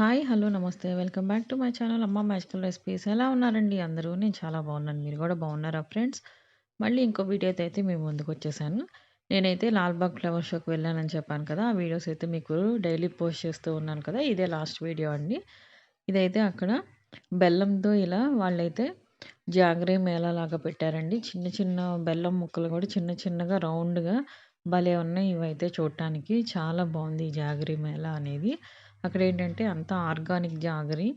Hi! Hello! నమస్తే. Welcome back to my channel అమ్మ magical recipes. ఎలా ఉన్నారండి అందరూ? నేను చాలా బాగున్నాను. మీరు కూడా బాగున్నారా ఫ్రెండ్స్? మళ్ళీ ఇంకో వీడియోతో అయితే మేము ముందుకు వచ్చేసాను నేనైతే లాల్‌బాగ్ ఫ్లవర్ షోకి వెళ్ళానని చెప్పాను కదా! ఆ వీడియోస్ అయితే మీకు డైలీ పోస్ట్ చేస్తూ ఉన్నాను కదా! ఇదే లాస్ట్ వీడియో అండి. ఇదైతే అక్కడ బెల్లంతో ఇలా వాళ్ళైతే జాగరీ మేళలాగా పెట్టారండి. చిన్న చిన్న బెల్లం ముక్కలు కూడా చిన్న చిన్నగా రౌండ్‌గా భలే ఉన్నాయి ఇవైతే చూడటానికి. చాలా బాగుంది ఈ జాగరీ మేళ అనేది. అక్కడ ఏంటంటే అంతా ఆర్గానిక్ జాగరి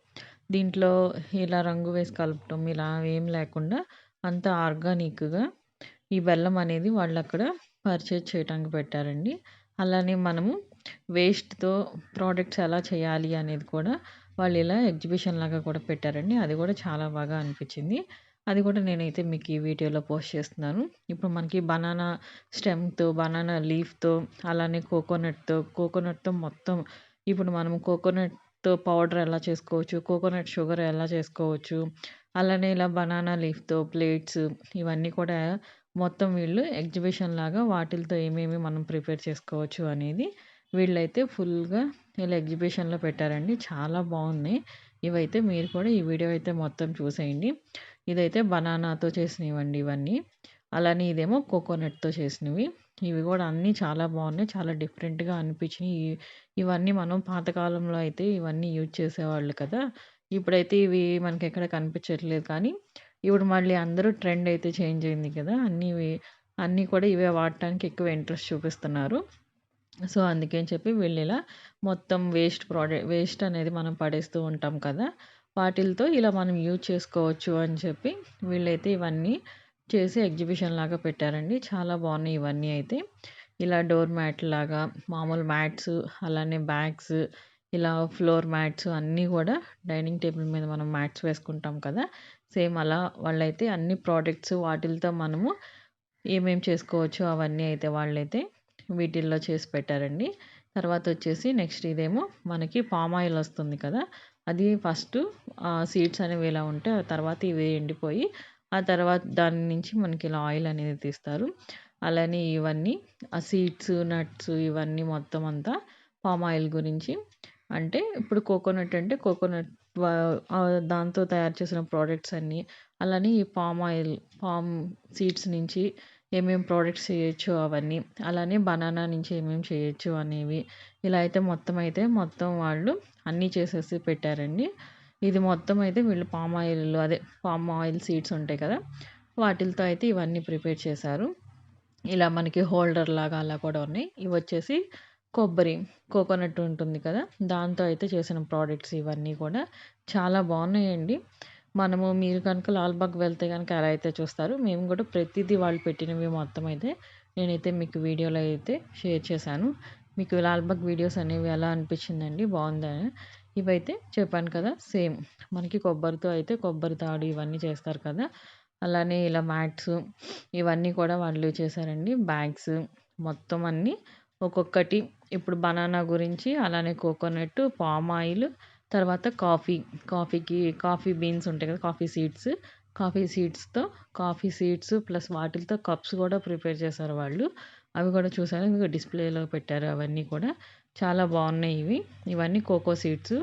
దీంట్లో ఇలా రంగు వేసి కలపటం ఇలా ఏం లేకుండా అంతా ఆర్గానిక్‌గా ఈ బెల్లం అనేది వాళ్ళు అక్కడ పర్చేజ్ చేయటానికి పెట్టారండి. అలానే మనము వేస్ట్‌తో ప్రోడక్ట్స్ ఎలా చేయాలి అనేది కూడా వాళ్ళు ఇలా ఎగ్జిబిషన్ లాగా కూడా పెట్టారండి. అది కూడా చాలా బాగా అనిపించింది. అది కూడా నేనైతే మీకు ఈ వీడియోలో పోస్ట్ చేస్తున్నాను. ఇప్పుడు మనకి బనానా స్టెమ్‌తో, బనానా లీఫ్‌తో అలానే కోకోనట్‌తో, కోకోనట్‌తో మొత్తం ఇప్పుడు మనం కోకోనట్‌తో పౌడర్ ఎలా చేసుకోవచ్చు, కోకోనట్ షుగర్ ఎలా చేసుకోవచ్చు, అలానే ఇలా బనానా లీఫ్‌తో ప్లేట్స్ ఇవన్నీ కూడా మొత్తం వీళ్ళు ఎగ్జిబిషన్ లాగా వాటిలతో ఏమేమి మనం ప్రిపేర్ చేసుకోవచ్చు అనేది వీళ్ళైతే ఫుల్‌గా ఇలా ఎగ్జిబిషన్‌లో పెట్టారండి. చాలా బాగున్నాయి. ఇవైతే మీరు కూడా ఈ వీడియో అయితే మొత్తం చూసేయండి. ఇదైతే బనానాతో చేసినవండి ఇవన్నీ. అలానే ఇదేమో కోకోనట్‌తో చేసినవి. ఇవి కూడా అన్నీ చాలా బాగున్నాయి. చాలా డిఫరెంట్‌గా అనిపించినాయి ఇవన్నీ మనం పాతకాలంలో అయితే ఇవన్నీ యూజ్ చేసేవాళ్ళు కదా! ఇప్పుడైతే ఇవి మనకెక్కడ కనిపించట్లేదు కానీ, ఇప్పుడు మళ్ళీ అందరూ ట్రెండ్ అయితే చేంజ్ అయింది కదా! అన్నీ అన్నీ కూడా ఇవే వాడటానికి ఎక్కువ ఇంట్రెస్ట్ చూపిస్తున్నారు. సో, అందుకని చెప్పి వీళ్ళు ఇలా మొత్తం వేస్ట్ ప్రోడక్ట్ వేస్ట్ అనేది మనం పడేస్తూ ఉంటాం కదా! వాటిలతో ఇలా మనం యూజ్ చేసుకోవచ్చు అని చెప్పి వీళ్ళైతే ఇవన్నీ చేసి ఎగ్జిబిషన్ లాగా పెట్టారండి. చాలా బాగున్నాయి ఇవన్నీ అయితే. ఇలా డోర్ మ్యాట్ లాగా మామూలు మ్యాట్స్ అలానే బ్యాగ్స్ ఇలా ఫ్లోర్ మ్యాట్స్ అన్నీ కూడా డైనింగ్ టేబుల్ మీద మనం మ్యాట్స్ వేసుకుంటాం కదా! సేమ్ అలా వాళ్ళైతే అన్ని ప్రోడక్ట్స్ వాటిలతో మనము ఏమేం చేసుకోవచ్చు అవన్నీ అయితే వాళ్ళైతే వీటిల్లో చేసి పెట్టారండి. తర్వాత వచ్చేసి నెక్స్ట్ ఇదేమో మనకి పామ్ ఆయిల్ వస్తుంది కదా! అది ఫస్ట్ సీడ్స్ అనేవి ఇలా ఉంటే ఆ తర్వాత ఇవి ఎండిపోయి ఆ తర్వాత దాని నుంచి మనకి ఇలా ఆయిల్ అనేది తీస్తారు. అలానే ఇవన్నీ ఆ సీడ్స్, నట్స్ ఇవన్నీ మొత్తం అంతా పామ్ ఆయిల్ గురించి అంటే ఇప్పుడు కోకోనట్ అంటే కోకోనట్ దాంతో తయారు చేసిన ప్రోడక్ట్స్ అన్నీ అలానే ఈ పామ్ ఆయిల్ పామ్ సీడ్స్ నుంచి ఏమేమి ప్రోడక్ట్స్ చేయొచ్చు అవన్నీ. అలానే బనానా నుంచి ఏమేమి చేయొచ్చు అనేవి. ఇలా అయితే మొత్తం అయితే మొత్తం వాళ్ళు అన్నీ చేసేసి పెట్టారండి. ఇది మొత్తం అయితే వీళ్ళు పామ్ ఆయిల్ అదే పామ్ ఆయిల్ సీడ్స్ ఉంటాయి కదా! వాటిలతో అయితే ఇవన్నీ ప్రిపేర్ చేశారు. ఇలా మనకి హోల్డర్ లాగా అలా కూడా ఉన్నాయి. ఇవి వచ్చేసి కొబ్బరి, కోకోనట్ ఉంటుంది కదా! దాంతో అయితే చేసిన ప్రోడక్ట్స్ ఇవన్నీ కూడా చాలా బాగున్నాయండి. మనము మీరు కనుక లాల్‌బాగ్ వెళ్తే కనుక అలా అయితే చూస్తారు. మేము కూడా ప్రతిదీ వాళ్ళు పెట్టినవి మొత్తం అయితే నేనైతే మీకు వీడియోలో అయితే షేర్ చేశాను. మీకు లాల్‌బాగ్ వీడియోస్ అనేవి ఎలా అనిపించిందండి? బాగుందని ఇవైతే చెప్పాను కదా! సేమ్ మనకి కొబ్బరితో అయితే కొబ్బరి తాడు ఇవన్నీ చేస్తారు కదా! అలానే ఇలా మ్యాట్స్ ఇవన్నీ కూడా వాళ్ళు చేశారండి. బ్యాగ్స్ మొత్తం అన్నీ ఒక్కొక్కటి ఇప్పుడు బనానా గురించి అలానే కోకోనట్, పామ్ ఆయిల్ తర్వాత కాఫీ. కాఫీకి కాఫీ బీన్స్ ఉంటాయి కదా! Coffee seeds. కాఫీ సీడ్స్‌తో కాఫీ సీడ్స్ ప్లస్ వాటిలతో కప్స్ కూడా ప్రిపేర్ చేశారు వాళ్ళు. అవి కూడా చూసాను. ఇదిగో డిస్‌ప్లేలో పెట్టారు అవన్నీ కూడా. చాలా బాగున్నాయి ఇవి. ఇవన్నీ కోకో సీడ్స్.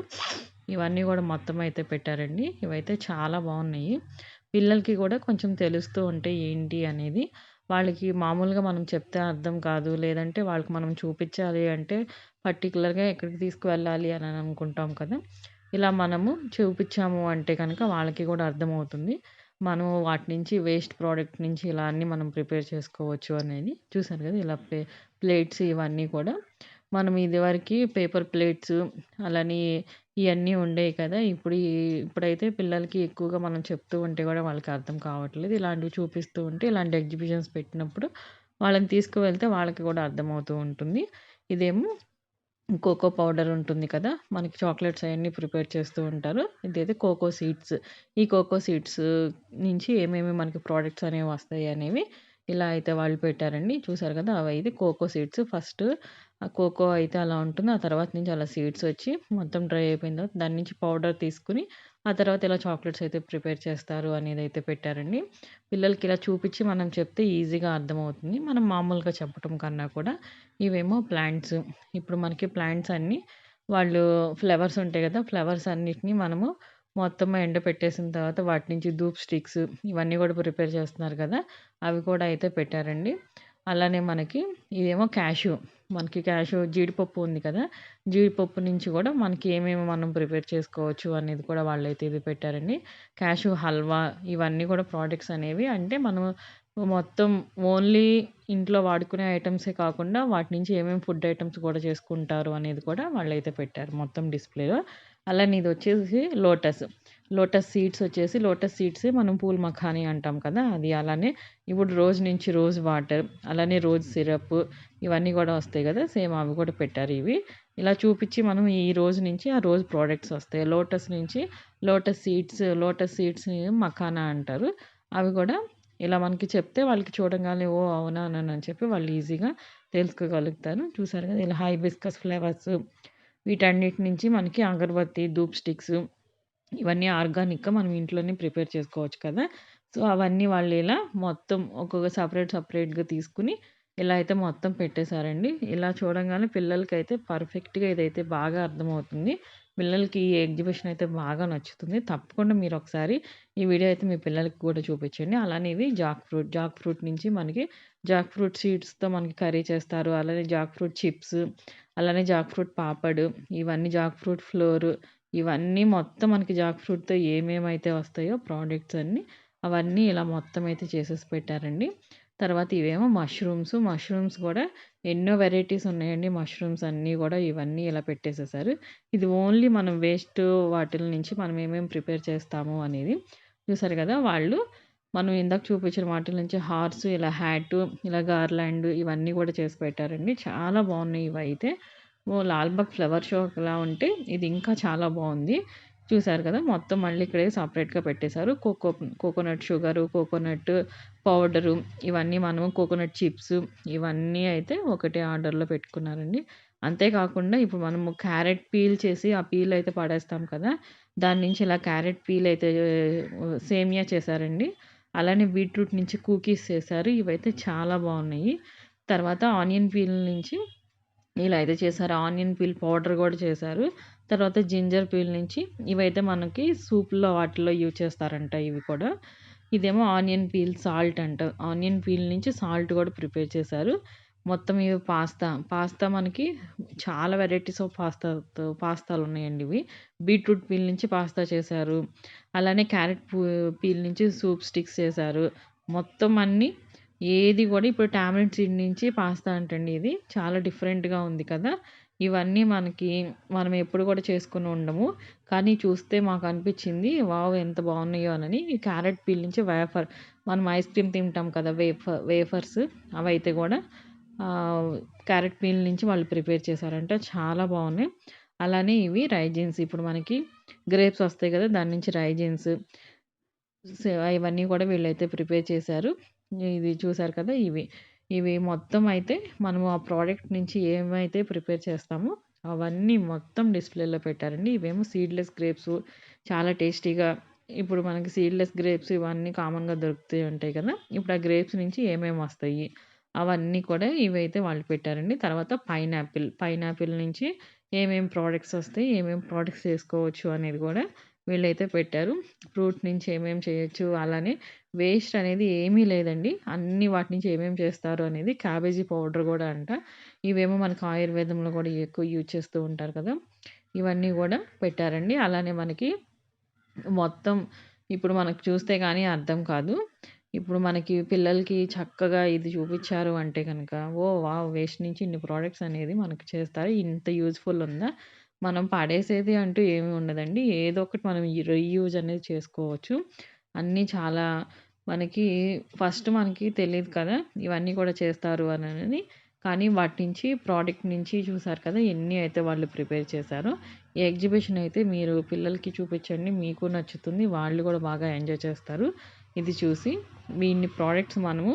ఇవన్నీ కూడా మొత్తం అయితే పెట్టారండి. ఇవైతే చాలా బాగున్నాయి. పిల్లలకి కూడా కొంచెం తెలుస్తూ ఉంటే ఏంటి అనేది. వాళ్ళకి మామూలుగా మనం చెప్తే అర్థం కాదు. లేదంటే వాళ్ళకి మనం చూపించాలి అంటే పర్టిక్యులర్‌గా ఎక్కడికి తీసుకువెళ్ళాలి అని అనుకుంటాం కదా! ఇలా మనము చూపించాము అంటే కనుక వాళ్ళకి కూడా అర్థమవుతుంది. మనం వాటి నుంచి వేస్ట్ ప్రోడక్ట్ నుంచి ఇలా అన్నీ మనం ప్రిపేర్ చేసుకోవచ్చు అనేది. చూసారు కదా! ఇలా ప్లే ప్లేట్స్ ఇవన్నీ కూడా మనం ఇదివరకి పేపర్ ప్లేట్స్ అలానే ఇవన్నీ ఉండేవి కదా! ఇప్పుడు ఇప్పుడైతే పిల్లలకి ఎక్కువగా మనం చెప్తూ ఉంటే కూడా వాళ్ళకి అర్థం కావట్లేదు. ఇలాంటివి చూపిస్తూ ఉంటే ఇలాంటి ఎగ్జిబిషన్స్ పెట్టినప్పుడు వాళ్ళని తీసుకువెళ్తే వాళ్ళకి కూడా అర్థమవుతూ ఉంటుంది. ఇదేమో కోకో పౌడర్ ఉంటుంది కదా! మనకి చాక్లెట్స్ అవన్నీ ప్రిపేర్ చేస్తూ ఉంటారు. ఇదైతే కోకో సీడ్స్. ఈ కోకో సీడ్స్ నుంచి ఏమేమి మనకి ప్రోడక్ట్స్ అనేవి వస్తాయి అనేవి ఇలా అయితే వాళ్ళు పెట్టారండి. చూసారు కదా! అవి అయితే కోకో సీడ్స్ ఫస్ట్ ఆ కోకో అయితే అలా ఉంటుంది. ఆ తర్వాత నుంచి అలా సీడ్స్ వచ్చి మొత్తం డ్రై అయిపోయిన తర్వాత దాని నుంచి పౌడర్ తీసుకొని ఆ తర్వాత ఇలా చాక్లెట్స్ అయితే ప్రిపేర్ చేస్తారు అనేది అయితే పెట్టారండి. పిల్లలకి ఇలా చూపించి మనం చెప్తే ఈజీగా అర్థమవుతుంది. మనం మామూలుగా చెప్పటం కన్నా కూడా. ఇవేమో ప్లాంట్స్. ఇప్పుడు మనకి ప్లాంట్స్ అన్నీ వాళ్ళు ఫ్లవర్స్ ఉంటాయి కదా! ఫ్లవర్స్ అన్నిటిని మనము మొత్తం ఎండ పెట్టేసిన తర్వాత వాటి నుంచి ధూప్ స్టిక్స్ ఇవన్నీ కూడా ప్రిపేర్ చేస్తున్నారు కదా! అవి కూడా అయితే పెట్టారండి. అలానే మనకి ఇదేమో క్యాష్యూ. మనకి క్యాష్యూ జీడిపప్పు ఉంది కదా! జీడిపప్పు నుంచి కూడా మనకి ఏమేమి మనం ప్రిపేర్ చేసుకోవచ్చు అనేది కూడా వాళ్ళైతే ఇది పెట్టారండి. క్యాష్యూ హల్వా ఇవన్నీ కూడా ప్రోడక్ట్స్ అనేవి అంటే మనం మొత్తం ఓన్లీ ఇంట్లో వాడుకునే ఐటమ్సే కాకుండా వాటి నుంచి ఏమేమి ఫుడ్ ఐటమ్స్ కూడా చేసుకుంటారు అనేది కూడా వాళ్ళైతే పెట్టారు మొత్తం డిస్‌ప్లేలో. అలానే ఇది వచ్చేసి లోటస్. లోటస్ సీడ్స్ వచ్చేసి లోటస్ సీడ్స్ మనం పూల్ మఖానీ అంటాం కదా! అది అలానే ఇప్పుడు రోజు నుంచి రోజ్ వాటర్ అలానే రోజ్ సిరప్ ఇవన్నీ కూడా వస్తాయి కదా! సేమ్ అవి కూడా పెట్టారు ఇవి. ఇలా చూపించి మనం ఈ రోజు నుంచి ఆ రోజు ప్రోడక్ట్స్ వస్తాయి. లోటస్ నుంచి లోటస్ సీడ్స్ లోటస్ సీడ్స్‌ని మఖానా అంటారు. అవి కూడా ఇలా మనకి చెప్తే వాళ్ళకి చూడంగానే ఓ అవునా అని చెప్పి వాళ్ళు ఈజీగా తెలుసుకోగలుగుతారు. చూసారు కదా! ఇలా హైబిస్కస్ ఫ్లేవర్స్ వీటన్నిటి నుంచి మనకి అగరబత్తి, ధూప్ స్టిక్స్ ఇవన్నీ ఆర్గానిక్‌గా మనం ఇంట్లోనే ప్రిపేర్ చేసుకోవచ్చు కదా! సో, అవన్నీ వాళ్ళు ఇలా మొత్తం ఒక్కొక్క సపరేట్ సపరేట్గా తీసుకొని ఇలా అయితే మొత్తం పెట్టేశారండి. ఇలా చూడంగానే అయితే పర్ఫెక్ట్‌గా ఇదైతే బాగా అర్థమవుతుంది. పిల్లలకి ఈ ఎగ్జిబిషన్ అయితే బాగా నచ్చుతుంది. తప్పకుండా మీరు ఒకసారి ఈ వీడియో అయితే మీ పిల్లలకి కూడా చూపించండి. అలానే ఇవి జాక్ ఫ్రూట్. జాక్ ఫ్రూట్ నుంచి మనకి జాక్ ఫ్రూట్ సీడ్స్‌తో మనకి కర్రీ చేస్తారు. అలానే జాక్ ఫ్రూట్ చిప్స్, అలానే జాక్ ఫ్రూట్ పాపడు ఇవన్నీ జాక్ ఫ్రూట్ ఫ్లోర్ ఇవన్నీ మొత్తం మనకి జాక్ ఫ్రూట్‌తో ఏమేమైతే వస్తాయో ప్రోడక్ట్స్ అన్నీ అవన్నీ ఇలా మొత్తం అయితే చేసేసి పెట్టారండి. తర్వాత ఇవేమో మష్రూమ్స్. మష్రూమ్స్ కూడా ఎన్నో వెరైటీస్ ఉన్నాయండి. మష్రూమ్స్ అన్నీ కూడా ఇవన్నీ ఇలా పెట్టేసేసారు ఇది ఓన్లీ మనం వేస్ట్ వాటిల నుంచి మనం ఏమేమి ప్రిపేర్ చేస్తాము అనేది. చూసారు కదా! వాళ్ళు మనం ఇందాక చూపించిన వాటి నుంచి హార్స్, ఇలా హ్యాట్, ఇలా గార్లాండ్ ఇవన్నీ కూడా చేసి పెట్టారండి. చాలా బాగున్నాయి ఇవైతే. ఓ లాల్‌బాగ్ ఫ్లవర్ షో ఇలా ఉంటే ఇది ఇంకా చాలా బాగుంది చూసారు కదా! మొత్తం మళ్ళీ ఇక్కడే సపరేట్గా పెట్టేశారు. Coco coconut sugar, coconut powder ఇవన్నీ మనము కోకోనట్ చిప్స్ ఇవన్నీ అయితే ఒకటే ఆర్డర్‌లో పెట్టుకున్నారండి. అంతేకాకుండా ఇప్పుడు మనము క్యారెట్ పీల్ చేసి ఆ పీల్ అయితే పడేస్తాం కదా! దాని నుంచి ఇలా క్యారెట్ పీల్ అయితే సేమియా చేశారండి. అలానే బీట్రూట్ నుంచి కుకీస్ చేశారు. ఇవైతే చాలా బాగున్నాయి తర్వాత ఆనియన్ పీల్ నుంచి ఇలా అయితే చేశారు. ఆనియన్ పీల్ పౌడర్ కూడా చేశారు. తర్వాత జింజర్ పీల్ నుంచి ఇవైతే మనకి సూప్‌లో వాటిలో యూజ్ చేస్తారంట ఇవి కూడా. ఇదేమో ఆనియన్ పీల్ సాల్ట్ అంట. ఆనియన్ పీల్ నుంచి సాల్ట్ కూడా ప్రిపేర్ చేశారు. మొత్తం ఇవి పాస్తా. పాస్తా మనకి చాలా వెరైటీస్ ఆఫ్ పాస్తాతో పాస్తాలు ఉన్నాయండి ఇవి. బీట్రూట్ పీల్ నుంచి పాస్తా చేశారు. అలానే క్యారెట్ పీల్ నుంచి సూప్ స్టిక్స్ చేశారు. మొత్తం అన్నీ ఏది కూడా ఇప్పుడు టామరిన్ సీడ్ నుంచి పాస్తా అంటండి ఇది. చాలా డిఫరెంట్‌గా ఉంది కదా! ఇవన్నీ మనకి మనం ఎప్పుడు కూడా చేసుకుని ఉండము. కానీ చూస్తే మాకు అనిపించింది వావ్! ఎంత బాగున్నాయో అని ఈ క్యారెట్ పీల్ నుంచి వేఫర్ మనం ఐస్ క్రీమ్ తింటాం కదా! వేఫర్ వేఫర్స్ అవైతే కూడా క్యారెట్ పీల్ నుంచి వాళ్ళు ప్రిపేర్ చేశారంటే చాలా బాగున్నాయి. అలానే ఇవి రైజిన్స్ ఇప్పుడు మనకి గ్రేప్స్ వస్తాయి కదా! దాని నుంచి రైజిన్స్ ఇవన్నీ కూడా వీళ్ళైతే ప్రిపేర్ చేశారు. ఇది చూసారు కదా! ఇవి. ఇవి మొత్తం అయితే మనము ఆ ప్రోడక్ట్ నుంచి ఏమైతే ప్రిపేర్ చేస్తామో అవన్నీ మొత్తం డిస్‌ప్లేలో పెట్టారండి. ఇవేమో సీడ్‌లెస్ గ్రేప్స్ చాలా టేస్టీగా ఇప్పుడు మనకి సీడ్‌లెస్ గ్రేప్స్ ఇవన్నీ కామన్‌గా దొరుకుతూ ఉంటాయి కదా! ఇప్పుడు ఆ గ్రేప్స్ నుంచి ఏమేమి వస్తాయి అవన్నీ కూడా ఇవైతే వాళ్ళు పెట్టారండి. తర్వాత పైనాపిల్. పైనాపిల్ నుంచి ఏమేమి ప్రోడక్ట్స్ వస్తాయి, ఏమేమి ప్రోడక్ట్స్ చేసుకోవచ్చు అనేది కూడా వీళ్ళైతే పెట్టారు. ఫ్రూట్ నుంచి ఏమేం చేయొచ్చు, అలానే వేస్ట్ అనేది ఏమీ లేదండి. అన్ని వాటి నుంచి ఏమేమి చేస్తారు అనేది క్యాబేజీ పౌడర్ కూడా అంట. ఇవేమో మనకు ఆయుర్వేదంలో కూడా ఎక్కువ యూజ్ చేస్తూ ఉంటారు కదా! ఇవన్నీ కూడా పెట్టారండి. అలానే మనకి మొత్తం ఇప్పుడు మనకు చూస్తే కానీ అర్థం కాదు. ఇప్పుడు మనకి పిల్లలకి చక్కగా ఇది చూపిచ్చారు అంటే కనుక ఓ వావ్! వేస్ట్ నుంచి ఇన్ని ప్రొడక్ట్స్ అనేది మనకు చేస్తారు. ఇంత యూజ్‌ఫుల్ ఉందా? మనం పడేసేది అంటూ ఏమి ఉండదండి. ఏదో ఒకటి మనం ఈ రీయూజ్ అనేది చేసుకోవచ్చు. అన్నీ చాలా మనకి ఫస్ట్ మనకి తెలీదు కదా! ఇవన్నీ కూడా చేస్తారు అని కానీ వాటి నుంచి ప్రోడక్ట్ నుంచి చూసారు కదా! ఎన్ని అయితే వాళ్ళు ప్రిపేర్ చేశారో. ఈ ఎగ్జిబిషన్ అయితే మీరు పిల్లలకి చూపిచ్చండి. మీకు నచ్చుతుంది. వాళ్ళు కూడా బాగా ఎంజాయ్ చేస్తారు. ఇది చూసి వీన్ని ప్రోడక్ట్స్ మనము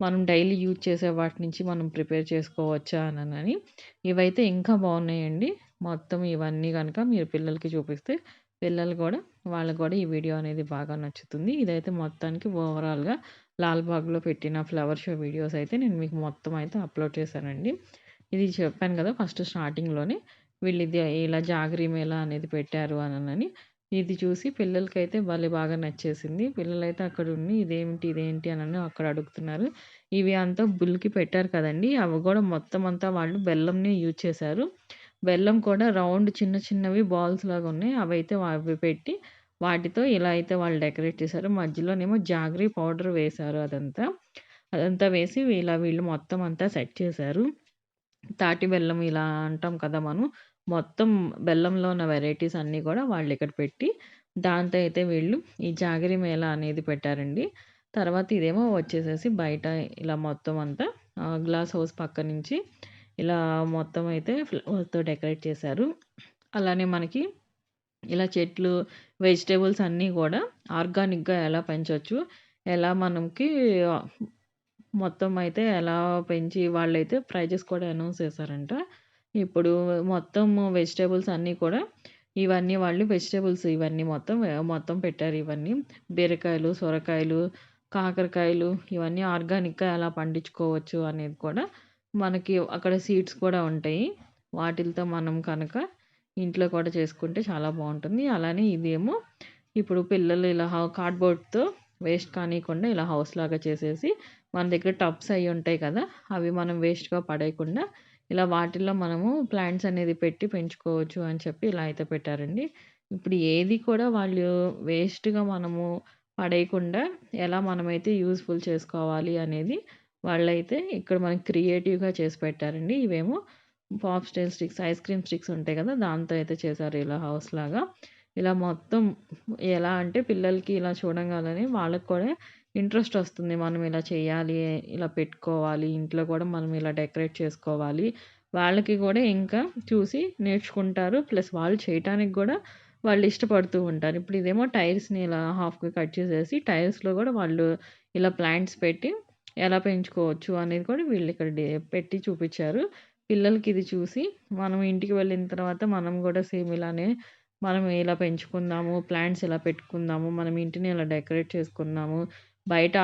మనం డైలీ యూజ్ చేసే వాటి నుంచి మనం ప్రిపేర్ చేసుకోవచ్చా అని ఇవైతే ఇంకా బాగున్నాయండి. మొత్తం ఇవన్నీ కనుక మీరు పిల్లలకి చూపిస్తే పిల్లలు కూడా వాళ్ళకి కూడా ఈ వీడియో అనేది బాగా నచ్చుతుంది. ఇదైతే మొత్తానికి ఓవరాల్‌గా లాల్‌బాగ్‌లో పెట్టిన ఫ్లవర్ షో వీడియోస్ అయితే నేను మీకు మొత్తం అయితే అప్‌లోడ్ చేశానండి. ఇది చెప్పాను కదా! ఫస్ట్ స్టార్టింగ్‌లోనే. వీళ్ళు ఇది ఇలా జాగరీ మేళా అనేది పెట్టారు అనని ఇది చూసి పిల్లలకైతే భలే బాగా నచ్చేసింది. పిల్లలైతే అక్కడ ఉండి ఇదేమిటి ఇదేంటి అని అక్కడ అడుగుతున్నారు. ఇవి అంతా బుల్కి పెట్టారు కదండి. అవి కూడా మొత్తం అంతా వాళ్ళు బెల్లంని యూజ్ చేశారు. బెల్లం కూడా రౌండ్ చిన్న చిన్నవి బాల్స్ లాగా ఉన్నాయి. అవి అయితే అవి పెట్టి వాటితో ఇలా అయితే వాళ్ళు డెకరేట్ చేశారు. మధ్యలోనేమో జాగరీ పౌడర్ వేశారు అదంతా. అదంతా వేసి ఇలా వీళ్ళు మొత్తం అంతా సెట్ చేశారు. తాటి బెల్లం ఇలా అంటాం కదా మనం. మొత్తం బెల్లంలో ఉన్న వెరైటీస్ అన్నీ కూడా వాళ్ళు ఇక్కడ పెట్టి దాంతో అయితే వీళ్ళు ఈ జాగిరి మేళ అనేది పెట్టారండి. తర్వాత ఇదేమో వచ్చేసేసి బయట ఇలా మొత్తం అంతా గ్లాస్ హౌస్ పక్క నుంచి ఇలా మొత్తం అయితే ఫ్లవర్స్తో డెకరేట్ చేశారు. అలానే మనకి ఇలా చెట్లు వెజిటేబుల్స్ అన్నీ కూడా ఆర్గానిక్గా ఎలా పెంచవచ్చు ఎలా మనకి మొత్తం అయితే ఎలా పెంచి వాళ్ళైతే ప్రైజెస్ కూడా అనౌన్స్ చేశారంట. ఇప్పుడు మొత్తం వెజిటేబుల్స్ అన్నీ కూడా ఇవన్నీ వాళ్ళు వెజిటేబుల్స్ ఇవన్నీ మొత్తం మొత్తం పెట్టారు ఇవన్నీ. బీరకాయలు సొరకాయలు కాకరకాయలు ఇవన్నీ ఆర్గానిక్గా ఎలా పండించుకోవచ్చు అనేది కూడా మనకి అక్కడ సీడ్స్ కూడా ఉంటాయి. వాటిలతో మనం కనుక ఇంట్లో కూడా చేసుకుంటే చాలా బాగుంటుంది. అలానే ఇదేమో ఇప్పుడు పిల్లలు ఇలా కార్డ్బోర్డ్తో వేస్ట్ కానివ్వకుండా ఇలా హౌస్ లాగా చేసేసి మన దగ్గర టబ్స్ అవి ఉంటాయి కదా అవి మనం వేస్ట్గా పడేయకుండా ఇలా వాటిల్లో మనము ప్లాంట్స్ అనేది పెట్టి పెంచుకోవచ్చు అని చెప్పి ఇలా అయితే పెట్టారండి. ఇప్పుడు ఏది కూడా వాళ్ళు వేస్ట్గా మనము పడేయకుండా ఎలా మనమైతే యూస్ఫుల్ చేసుకోవాలి అనేది వాళ్ళైతే ఇక్కడ మనకి క్రియేటివ్గా చేసి పెట్టారండి. ఇవేమో pop style sticks ice cream sticks ఉంటాయి కదా దాంతో అయితే చేశారు ఇలా హౌస్ లాగా. ఇలా మొత్తం ఎలా అంటే పిల్లలకి ఇలా చూడంగానే వాళ్ళకి కూడా ఇంట్రెస్ట్ వస్తుంది. మనం ఇలా చేయాలి ఇలా పెట్టుకోవాలి ఇంట్లో కూడా మనం ఇలా డెకరేట్ చేసుకోవాలి. వాళ్ళకి కూడా ఇంకా చూసి నేర్చుకుంటారు. ప్లస్ వాళ్ళు చేయటానికి కూడా వాళ్ళు ఇష్టపడుతూ ఉంటారు. ఇప్పుడు ఇదేమో టైర్స్ని ఇలా హాఫ్గా కట్ చేసేసి టైర్స్లో కూడా వాళ్ళు ఇలా ప్లాంట్స్ పెట్టి ఎలా పెంచుకోవచ్చు అనేది కూడా వీళ్ళు ఇక్కడ పెట్టి చూపించారు. పిల్లలకి ఇది చూసి మనం ఇంటికి వెళ్ళిన తర్వాత మనం కూడా సేమ్ ఇలానే మనం ఇలా పెంచుకుందాము ప్లాంట్స్ ఇలా పెట్టుకుందాము మనం ఇంటిని ఇలా డెకరేట్ చేసుకుందాము బయట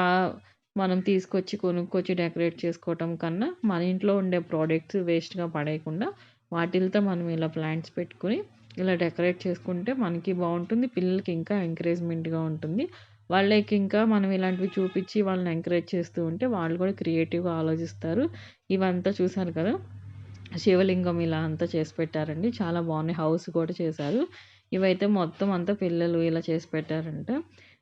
మనం తీసుకొచ్చి కొనుక్కొచ్చి డెకరేట్ చేసుకోవటం కన్నా మన ఇంట్లో ఉండే ప్రోడక్ట్స్ వేస్ట్గా పడేయకుండా వాటిలతో మనం ఇలా ప్లాంట్స్ పెట్టుకుని ఇలా డెకరేట్ చేసుకుంటే మనకి బాగుంటుంది పిల్లలకి ఇంకా ఎంకరేజ్మెంట్గా ఉంటుంది. వాళ్ళకి ఇంకా మనం ఇలాంటివి చూపించి వాళ్ళని ఎంకరేజ్ చేస్తూ ఉంటే వాళ్ళు కూడా క్రియేటివ్గా ఆలోచిస్తారు. ఇవంతా చూశారు కదా? శివలింగం ఇలా అంతా చేసి పెట్టారండి. చాలా బాగున్నాయి. హౌస్ కూడా చేశారు. ఇవైతే మొత్తం అంతా పిల్లలు ఇలా చేసి పెట్టారంట.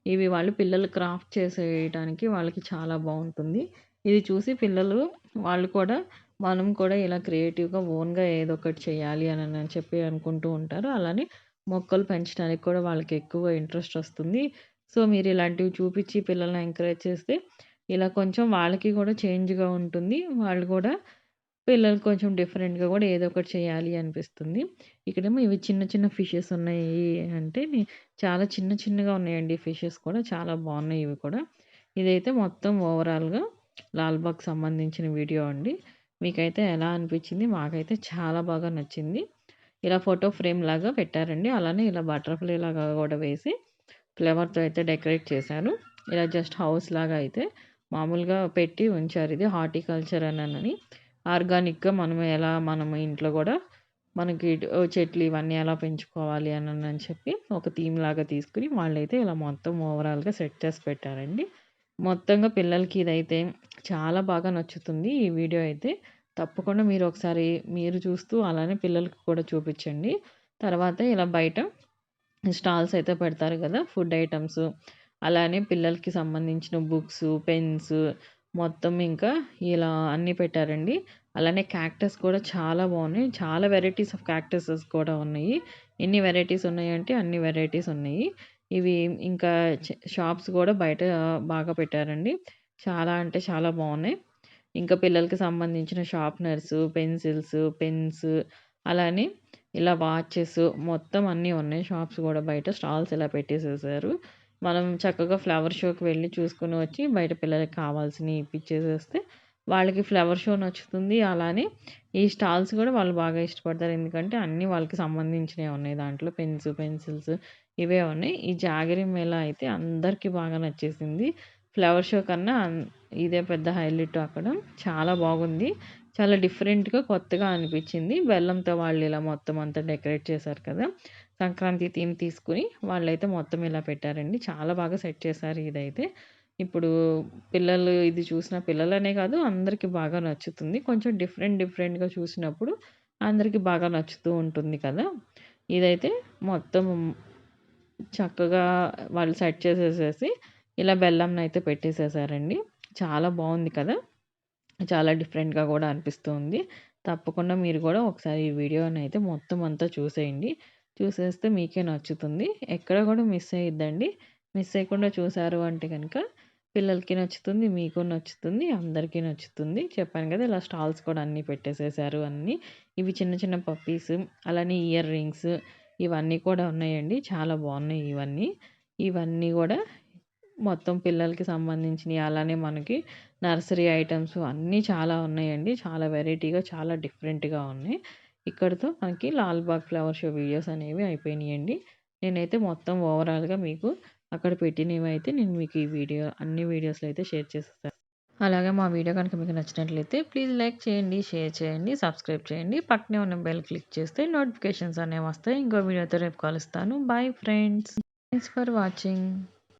ఇవి వాళ్ళు పిల్లలు క్రాఫ్ట్ చేసేయటానికి వాళ్ళకి చాలా బాగుంటుంది. ఇది చూసి పిల్లలు వాళ్ళు కూడా మనం కూడా ఇలా క్రియేటివ్గా ఓన్గా ఏదో ఒకటి చేయాలి అని చెప్పి అనుకుంటూ ఉంటారు. అలానే మొక్కలు పెంచడానికి కూడా వాళ్ళకి ఎక్కువ ఇంట్రెస్ట్ వస్తుంది. సో మీరు ఇలాంటివి చూపించి పిల్లల్ని ఎంకరేజ్ చేస్తే ఇలా కొంచెం వాళ్ళకి కూడా చేంజ్గా ఉంటుంది. వాళ్ళు కూడా పిల్లలు కొంచెం డిఫరెంట్‌గా కూడా ఏదో ఒకటి చేయాలి అనిపిస్తుంది. ఇక్కడేమో ఇవి చిన్న చిన్న ఫిషెస్ ఉన్నాయి అంటే చాలా చిన్న చిన్నగా ఉన్నాయండి ఫిషెస్ కూడా చాలా బాగున్నాయి ఇవి కూడా. ఇదైతే మొత్తం ఓవరాల్‌గా లాల్బాగ్ సంబంధించిన వీడియో అండి. మీకైతే ఎలా అనిపించింది? మాకైతే చాలా బాగా నచ్చింది. ఇలా ఫోటో ఫ్రేమ్ లాగా పెట్టారండి. అలానే ఇలా బటర్‌ఫ్లై లాగా కూడా వేసి ఫ్లవర్‌తో అయితే డెకరేట్ చేశారు. ఇలా జస్ట్ హౌస్ లాగా అయితే మామూలుగా పెట్టి ఉంచారు. ఇది హార్టికల్చర్ అని ఆర్గానిక్‌గా మనం ఎలా మనము ఇంట్లో కూడా మనకి చెట్లు ఇవన్నీ ఎలా పెంచుకోవాలి అని చెప్పి ఒక థీమ్ లాగా తీసుకొని వాళ్ళైతే ఇలా మొత్తం ఓవరాల్‌గా సెట్ చేసి పెట్టారండి. మొత్తంగా పిల్లలకి ఇదైతే చాలా బాగా నచ్చుతుంది ఈ వీడియో అయితే. తప్పకుండా మీరు ఒకసారి మీరు చూస్తూ అలానే పిల్లలకి కూడా చూపించండి. తర్వాత ఇలా బయట స్టాల్స్ అయితే పెడతారు కదా! ఫుడ్ ఐటమ్స్ అలానే పిల్లలకి సంబంధించిన బుక్స్, పెన్స్ మొత్తం ఇంకా ఇలా అన్నీ పెట్టారండి. అలానే క్యాక్టస్ కూడా చాలా బాగున్నాయి. చాలా వెరైటీస్ ఆఫ్ క్యాక్టసెస్ కూడా ఉన్నాయి. ఎన్ని వెరైటీస్ ఉన్నాయంటే అన్ని వెరైటీస్ ఉన్నాయి. ఇవి ఇంకా షాప్స్ కూడా బయట బాగా పెట్టారండి. చాలా అంటే చాలా బాగున్నాయి. ఇంకా పిల్లలకి సంబంధించిన షార్ప్‌నర్స్, పెన్సిల్స్, పెన్స్ అలానే ఇలా వాచెస్ మొత్తం అన్నీ ఉన్నాయి. షాప్స్ కూడా బయట స్టాల్స్ ఇలా పెట్టేసేసారు. మనం చక్కగా ఫ్లవర్ షోకి వెళ్ళి చూసుకొని వచ్చి బయట పిల్లలకి కావాల్సినవి ఇప్పించేసేస్తే వాళ్ళకి ఫ్లవర్ షో నచ్చుతుంది. అలానే ఈ స్టాల్స్ కూడా వాళ్ళు బాగా ఇష్టపడతారు. ఎందుకంటే అన్నీ వాళ్ళకి సంబంధించినవి ఉన్నాయి దాంట్లో పెన్స్, పెన్సిల్స్ ఇవే ఉన్నాయి. ఈ జాగరి మేళ అయితే అందరికీ బాగా నచ్చేసింది. ఫ్లవర్ షో కన్నా ఇదే పెద్ద హైలైట్ అక్కడ. చాలా బాగుంది. చాలా డిఫరెంట్‌గా కొత్తగా అనిపించింది. బెల్లంతో వాళ్ళు ఇలా మొత్తం అంతా డెకరేట్ చేశారు కదా! సంక్రాంతి థీమ్ తీసుకొని వాళ్ళైతే మొత్తం ఇలా పెట్టారండి. చాలా బాగా సెట్ చేశారు ఇదైతే. ఇప్పుడు పిల్లలు ఇది చూసిన పిల్లలనే కాదు అందరికి బాగా నచ్చుతుంది. కొంచెం డిఫరెంట్ డిఫరెంట్‌గా చూసినప్పుడు అందరికీ బాగా నచ్చుతూ ఉంటుంది కదా! ఇదైతే మొత్తం చక్కగా వాళ్ళు సెట్ చేసేసేసి ఇలా బెల్లంనైతే పెట్టేసేసారండి. చాలా బాగుంది కదా! చాలా డిఫరెంట్‌గా కూడా అనిపిస్తుంది తప్పకుండా మీరు కూడా ఒకసారి ఈ అయితే మొత్తం అంతా చూసేయండి. చూసేస్తే మీకే నచ్చుతుంది. ఎక్కడ కూడా మిస్ అయ్యిద్దండి. మిస్ అయ్యకుండా చూసారు అంటే కనుక పిల్లలకి నచ్చుతుంది. మీకు నచ్చుతుంది. అందరికీ నచ్చుతుంది. చెప్పాను కదా! ఇలా స్టాల్స్ కూడా అన్నీ పెట్టేసేసారు అన్నీ. ఇవి చిన్న చిన్న పప్పీస్ అలానే ఇయర్ రింగ్స్ ఇవన్నీ కూడా ఉన్నాయండి. చాలా బాగున్నాయి ఇవన్నీ. ఇవన్నీ కూడా మొత్తం పిల్లలకి సంబంధించినవి అలానే మనకి నర్సరీ ఐటమ్స్ అన్నీ చాలా ఉన్నాయండి. చాలా వెరైటీగా చాలా డిఫరెంట్‌గా ఉన్నాయి. ఇక్కడితో మనకి లాల్‌బాగ్ ఫ్లవర్ షో వీడియోస్ అనేవి అయిపోయినాయండి. నేనైతే మొత్తం ఓవరాల్‌గా మీకు అక్కడ పెట్టినవి అయితే నేను మీకు ఈ వీడియో అన్ని వీడియోస్‌లో అయితే షేర్ చేస్తాను అలాగే మా వీడియో కనుక మీకు నచ్చినట్లయితే ప్లీజ్ లైక్ చేయండి, షేర్ చేయండి, సబ్స్క్రైబ్ చేయండి. పక్కనే ఉన్న బెల్ క్లిక్ చేస్తే నోటిఫికేషన్స్ అనేవి వస్తాయి. ఇంకో వీడియోతో రేపు కలుస్తాను. Bye friends. Thanks for watching.